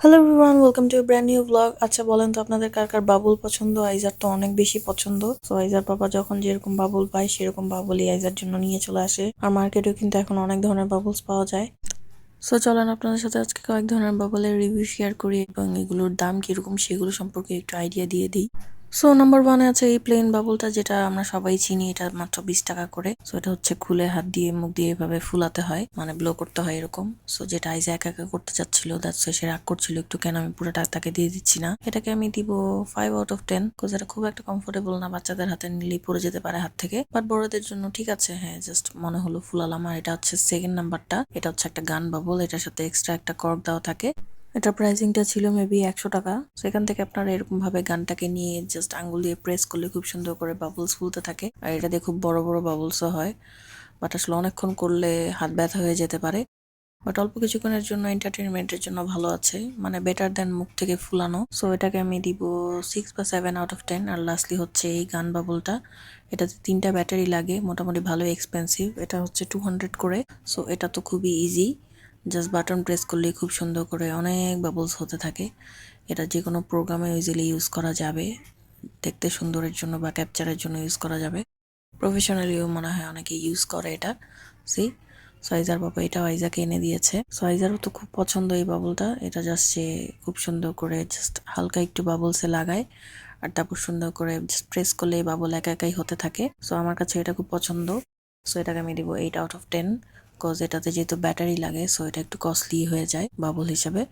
Hello everyone welcome to brand new blog আচ্ছা বলেন তো আপনাদের কার কার বাবুল পছন্দ? আইজার তো অনেক বেশি পছন্দ। তো আইজার বাবা যখন যেরকম বাবুল পায়, সেরকম বাবুলই আইজার জন্য নিয়ে চলে আসে। আর মার্কেটেও কিন্তু এখন অনেক ধরনের বাবুলস পাওয়া যায়। সো চলেন আপনাদের সাথে আজকে কয়েক ধরনের বাবলের রিভিউ শেয়ার করি এবং এগুলোর দাম কীরকম সেগুলো সম্পর্কে একটু আইডিয়া দিয়ে দিই। সো নাম্বার ওয়ানে আছে এই প্লেন বাবলটা যেটা আমরা সবাই চিনি, এটা মাত্র বিশ টাকা করে। সো এটা হচ্ছে খুলে হাত দিয়ে, মুখ দিয়ে এভাবে ফুলাতে হয় মানে ব্লো করতে হয় এরকম। সো যেটা আইজা একা একা করতে চাচ্ছিল দ্যাটস সে রাগ করছিল একটু, কেন আমি পুরোটা তাকে দিয়ে দিচ্ছি না? এটাকে আমি দিব ফাইভ আউট অফ টেন কোজ এটা খুব একটা কমফোর্টেবল না, বাচ্চাদের হাতে নিলেই পড়ে যেতে পারে হাত থেকে। বাট বড়দের জন্য ঠিক আছে হ্যাঁ জাস্ট মনে হলো ফুলালাম। আর এটা হচ্ছে সেকেন্ড নাম্বারটা এটা হচ্ছে একটা গান বাবল এটার সাথে এক্সট্রা একটা কর্ক দেওয়া থাকে। এটার প্রাইসিংটা ছিল মেবি একশো টাকা। সেখান থেকে আপনারা এরকম ভাবে গানটাকে নিয়ে জাস্ট আঙ্গুল দিয়ে প্রেস করলে খুব সুন্দর করে বাবলস ফুলতে থাকে। আর এটা দিয়ে খুব বড় বড় বাবলসও হয়। বাট আসলে অনেকক্ষণ করলে হাত ব্যথা হয়ে যেতে পারে। বাট অল্প কিছুক্ষণের জন্য এন্টারটেনমেন্টের জন্য ভালো আছে। মানে বেটার দেন মুখ থেকে ফুলানো। সো এটাকে আমি দিব সিক্স বা সেভেন আউট অফ টেন আর লাস্টলি হচ্ছে এই গান বাবলটা এটাতে তিনটা ব্যাটারি লাগে। মোটামুটি ভালোই এক্সপেন্সিভ এটা হচ্ছে টু হান্ড্রেড করে। সো এটা তো খুবই ইজি জাস্ট বাটন প্রেস করলেই খুব সুন্দর করে অনেক বাবলস হতে থাকে। এটা যে কোনো প্রোগ্রামে ইজিলি ইউজ করা যাবে। দেখতে সুন্দরের জন্য বা ক্যাপচারের জন্য ইউজ করা যাবে। প্রফেশনালিও মনে হয় অনেকে ইউজ করে এটা। সি সাইজার বাবা এটা আইজাকে এনে দিয়েছে। সাইজারও তো খুব পছন্দ এই বাবলটা এটা জাস্ট সে খুব সুন্দর করে জাস্ট হালকা একটু বাবলসে লাগায়। আর তারপর সুন্দর করে জাস্ট প্রেস করলে এই বাবল একা একাই হতে থাকে। সো আমার কাছে এটা খুব পছন্দ। সো এটাকে আমি দিব eight out of ten cause এটাতে যেহেতু ব্যাটারি লাগে সো এটা একটু কস্টলি হয়ে যায় বাবল হিসাবে।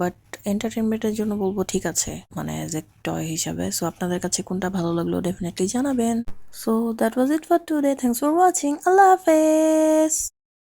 বাট এন্টারটেনমেন্টের জন্য বলব ঠিক আছে মানে অ্যাজ এ টয় হিসাবে। সো আপনাদের কাছে কোনটা ভালো লাগল ডেফিনেটলি জানাবেন। So that was it for today thanks for watching আল্লাহ হাফেজ!